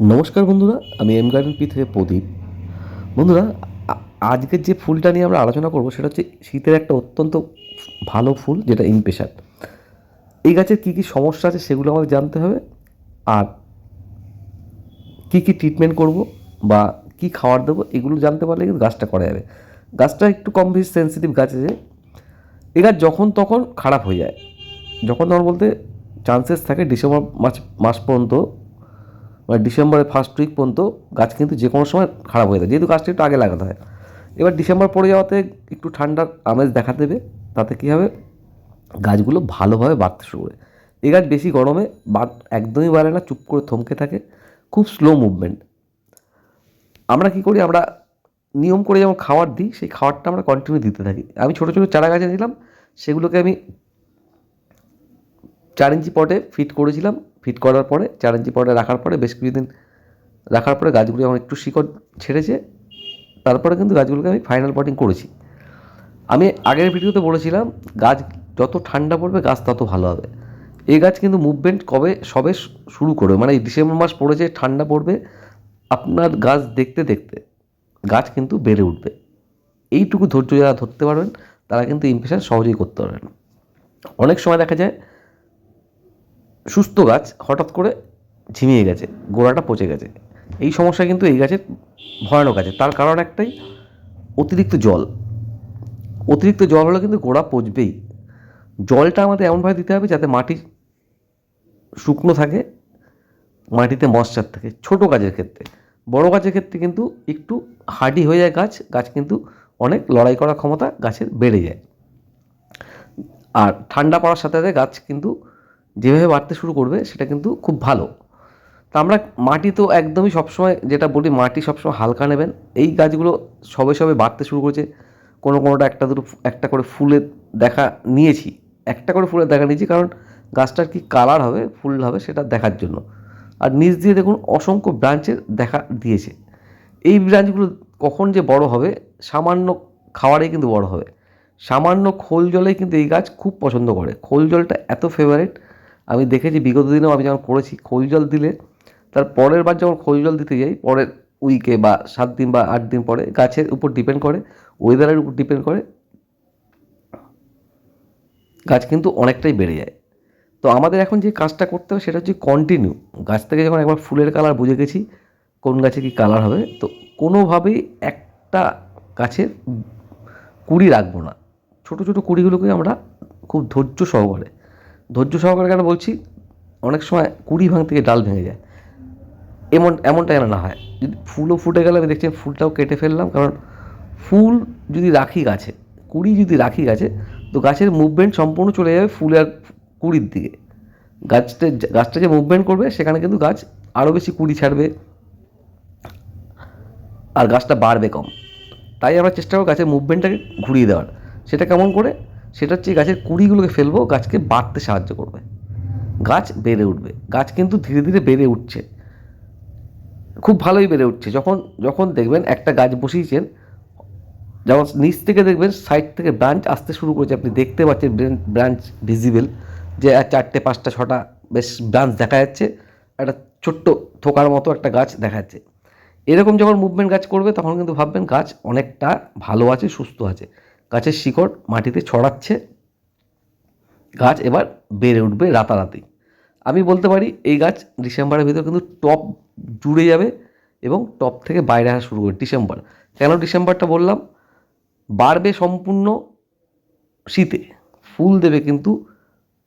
নমস্কার বন্ধুরা, আমি এম গার্ডেন পি থেকে প্রদীপ। বন্ধুরা আজকের যে ফুলটা নিয়ে আমরা আলোচনা করব সেটা হচ্ছে শীতের একটা অত্যন্ত ভালো ফুল, যেটা ইমপেশার এই গাছের কী কী সমস্যা আছে সেগুলো আমাদের জানতে হবে। আর কী কী ট্রিটমেন্ট করব বা কী খাবার দেবো এগুলো জানতে পারলে কিন্তু গাছটা করা যাবে। গাছটা একটু কম বেশি সেন্সিটিভ গাছ আছে এ গাছ যখন তখন খারাপ হয়ে যায়। যখন তখন বলতে চান্সেস থাকে ডিসেম্বর মাস মাস পর্যন্ত মানে ডিসেম্বরের ফার্স্ট উইক পর্যন্ত গাছ কিন্তু যে কোনো সময় খারাপ হয়ে যায়। যেহেতু গাছটা একটু আগে লাগাতে হয়। এবার ডিসেম্বর পড়ে যাওয়াতে একটু ঠান্ডার আমেজ দেখা দেবে। তাতে কী হবে? গাছগুলো ভালোভাবে বাড়তে শুরু করে। এই গাছ বেশি গরমে বাড় একদমই বাড়ে না, চুপ করে থমকে থাকে। খুব স্লো মুভমেন্ট আমরা কী করি? আমরা নিয়ম করে যেমন খাবার দিই, সেই খাবারটা আমরা কন্টিনিউ দিতে থাকি। আমি ছোটো ছোটো চারা গাছে নিলাম সেগুলোকে আমি চার ইঞ্চি পটে ফিট করেছিলাম। ফিট করার পরে চার ইঞ্চি পটে রাখার পরে বেশ কিছুদিন রাখার পরে গাছগুলি আমার একটু শিকড় ছেড়েছে। তারপরে কিন্তু গাছগুলোকে আমি ফাইনাল পটিং করেছি। আমি আগের ভিডিওতে বলেছিলাম, গাছ যত ঠান্ডা পড়বে, গাছ তত ভালো হবে। এই গাছ কিন্তু মুভমেন্ট কবে, সবে শুরু করবে? মানে এই ডিসেম্বর মাস পড়েছে, ঠান্ডা পড়বে, আপনার গাছ দেখতে দেখতে গাছ কিন্তু বেড়ে উঠবে। এইটুকু ধৈর্য যারা ধরতে পারবেন, তারা কিন্তু ইমপ্রেশন সহজেই করতে পারবেন। অনেক সময় দেখা যায় সুস্থ গাছ হঠাৎ করে ঝিমিয়ে গেছে, গোড়াটা পচে গেছে। এই সমস্যা কিন্তু এই গাছের ভয়ানক আছে। তার কারণ একটাই, অতিরিক্ত জল। অতিরিক্ত জল হলে কিন্তু গোড়া পচবেই। জলটা আমাদের এমনভাবে দিতে হবে যাতে মাটি শুকনো থাকে, মাটিতে মশ্চার থাকে, ছোট গাছের ক্ষেত্রে। বড় গাছের ক্ষেত্রে কিন্তু একটু হার্ডি হয়ে যায় গাছ গাছ কিন্তু অনেক লড়াই করার ক্ষমতা গাছের বেড়ে যায়। আর ঠান্ডা পড়ার সাথে সাথে গাছ কিন্তু যেভাবে বাড়তে শুরু করবে, সেটা কিন্তু খুব ভালো। তা আমরা মাটি তো একদমই সবসময় যেটা বলি, মাটি সবসময় হালকা নেবেন। এই গাছগুলো সবে সবে বাড়তে শুরু করেছে। কোনো কোনোটা একটা দুটো একটা করে ফুলের দেখা নিয়েছি। একটা করে ফুলের দেখা নিয়েছি কারণ গাছটার কি কালার হবে, ফুল হবে সেটা দেখার জন্য। আর নিচ দিয়ে দেখুন অসংখ্য ব্রাঞ্চের দেখা দিয়েছে। এই ব্রাঞ্চগুলো কখন যে বড় হবে, সামান্য খাওয়ারেই কিন্তু বড় হবে। সামান্য খোল জলেই কিন্তু এই গাছ খুব পছন্দ করে। খোল জলটা এত ফেভারিট আমি দেখেছি, বিগত দিনেও আমি যখন করেছি, খোল জল দিলে, তার পরের বার যখন খোল জল দিতে যাই, পরের উইকে বা সাত দিন বা আট দিন পরে, গাছের উপর ডিপেন্ড করে ওয়েদারের উপর ডিপেন্ড করে, গাছ কিন্তু অনেকটাই বেড়ে যায়। তো আমাদের এখন যে কাজটা করতে হবে, সেটা হচ্ছে কন্টিনিউ গাছ থেকে যখন একবার ফুলের কালার বুঝে গেছি, কোন গাছে কী কালার হবে, তো কোনোভাবেই একটা গাছের কুড়ি রাখব না। ছোটো ছোটো কুড়িগুলোকে আমরা খুব ধৈর্য সহকারে ধৈর্য সহকারে কেন বলছি? অনেক সময় কুড়ি ভাঙ থেকে ডাল ভেঙে যায়। এমন, এমনটা যেন না হয়। যদি ফুলও ফুটে গেলে, আমি দেখছি ফুলটাও কেটে ফেললাম, কারণ ফুল যদি রাখি গাছে, কুড়ি যদি রাখি গাছে, তো গাছের মুভমেন্ট সম্পূর্ণ চলে যাবে ফুল আর কুড়ির দিকে। গাছটা গাছটা যে মুভমেন্ট করবে, সেখানে কিন্তু গাছ আরও বেশি কুড়ি ছাড়বে, আর গাছটা বাড়বে কম। তাই আমরা চেষ্টা করব গাছের মুভমেন্টটাকে ঘুরিয়ে দেওয়ার। সেটা কেমন করে? সেটা হচ্ছে গাছের কুড়িগুলোকে ফেলব, গাছকে বাড়তে সাহায্য করবে। গাছ বেড়ে উঠবে। গাছ কিন্তু ধীরে ধীরে বেড়ে উঠছে। খুব ভালোই বেড়ে উঠছে। যখন যখন দেখবেন একটা গাছ বসিয়েছেন, যেমন নিচ থেকে দেখবেন সাইড থেকে ব্রাঞ্চ আসতে শুরু করেছে। আপনি দেখতে পাচ্ছেন ব্রাঞ্চ ভিজিবল যে চারটে, পাঁচটা, ছটা, বেশ ব্রাঞ্চ দেখা যাচ্ছে। একটা ছোট্ট থোকার মতো একটা গাছ দেখা যাচ্ছে। এরকম যখন মুভমেন্ট গাছ করবে, তখন কিন্তু ভাববেন গাছ অনেকটা ভালো আছে, সুস্থ আছে। গাছের শিকড় মাটিতে ছড়াচ্ছে। গাছ এবার বেড়ে উঠবে রাতারাতি। আমি বলতে পারি, এই গাছ ডিসেম্বরের ভিতর কিন্তু টপ জুড়ে যাবে এবং টপ থেকে বাইরে আসা শুরু করবে ডিসেম্বর। কেন ডিসেম্বরটা বললাম? বাড়বে সম্পূর্ণ শীতে। ফুল দেবে কিন্তু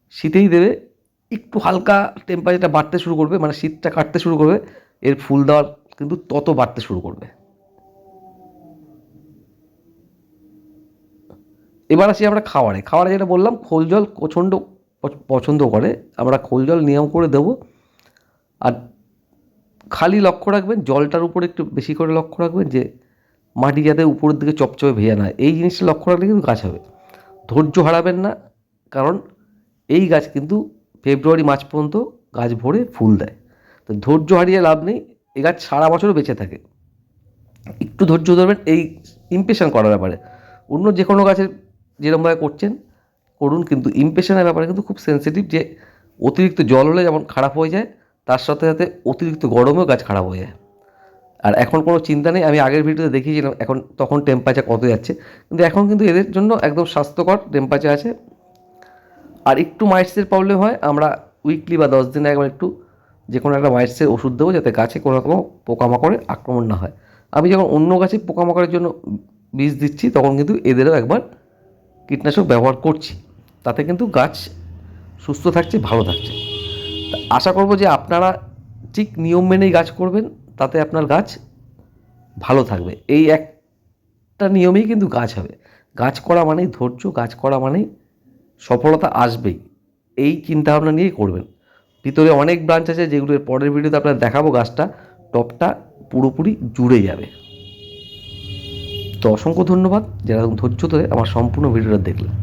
শীতেই দেবে। একটু হালকা টেম্পারেচারটা বাড়তে শুরু করবে মানে শীতটা কাটতে শুরু করবে। এর ফুল দেওয়ার কিন্তু তত বাড়তে শুরু করবে। এবার আসি আমরা খাওয়ারে খাওয়ারে যেটা বললাম, খোল জল প্রচণ্ড পছ- পছন্দ করে। আমরা খোল জল নিয়ম করে দেবো। আর খালি লক্ষ্য রাখবেন, জলটার উপরে একটু বেশি করে লক্ষ্য রাখবেন যে মাটি যাতে উপরের দিকে চপচপে ভেজা না। এই জিনিসটা লক্ষ্য রাখলে কিন্তু গাছ হবে। ধৈর্য হারাবেন না, কারণ এই গাছ কিন্তু ফেব্রুয়ারি, মার্চ পর্যন্ত গাছ ভরে ফুল দেয়। তো ধৈর্য হারিয়ে লাভ নেই, এই গাছ সারা বছরও বেঁচে থাকে। একটু ধৈর্য ধরবেন, এই ইমপ্রেশন করার ব্যাপারে। অন্য যে কোনো গাছের যেরকমভাবে করছেন, করুন, কিন্তু ইমপ্রেশনের ব্যাপারে কিন্তু খুব সেন্সিটিভ যে অতিরিক্ত জল হলে যেমন খারাপ হয়ে যায়, তার সাথে সাথে অতিরিক্ত গরমেও গাছ খারাপ হয়ে যায়। আর এখন কোনো চিন্তা নেই, আমি আগের ভিডিওতে দেখিয়েছিলাম, এখন তখন টেম্পারেচার কত যাচ্ছে, কিন্তু এখন কিন্তু এদের জন্য একদম স্বাস্থ্যকর টেম্পারেচার আছে। আর একটু মাইটসের প্রবলেম হয়, আমরা উইকলি বা দশ দিনে একবার একটু যে কোনো একটা মাইটসের ওষুধ দেবো, যাতে গাছে কোনো রকম পোকামাকড়ের আক্রমণ না হয়। আমি যখন অন্য গাছে পোকামাকড়ের জন্য বীজ দিচ্ছি, তখন কিন্তু এদেরও একবার কীটনাশক ব্যবহার করছি, তাতে কিন্তু গাছ সুস্থ থাকছে, ভালো থাকছে। আশা করব যে আপনারা ঠিক নিয়ম মেনেই গাছ করবেন, তাতে আপনার গাছ ভালো থাকবে। এই একটা নিয়মেই কিন্তু গাছ হবে। গাছ করা মানেই ধৈর্য, গাছ করা মানেই সফলতা আসবেই। এই চিন্তাভাবনা নিয়েই করবেন। ভিতরে অনেক ব্রাঞ্চ আছে, যেগুলোর পরের ভিডিওতে আপনারা দেখাবো গাছটা, টপটা পুরোপুরি জুড়ে যাবে। তো অসংখ্য ধন্যবাদ যারা ধৈর্য ধরে আমার সম্পূর্ণ ভিডিওটা দেখলেন।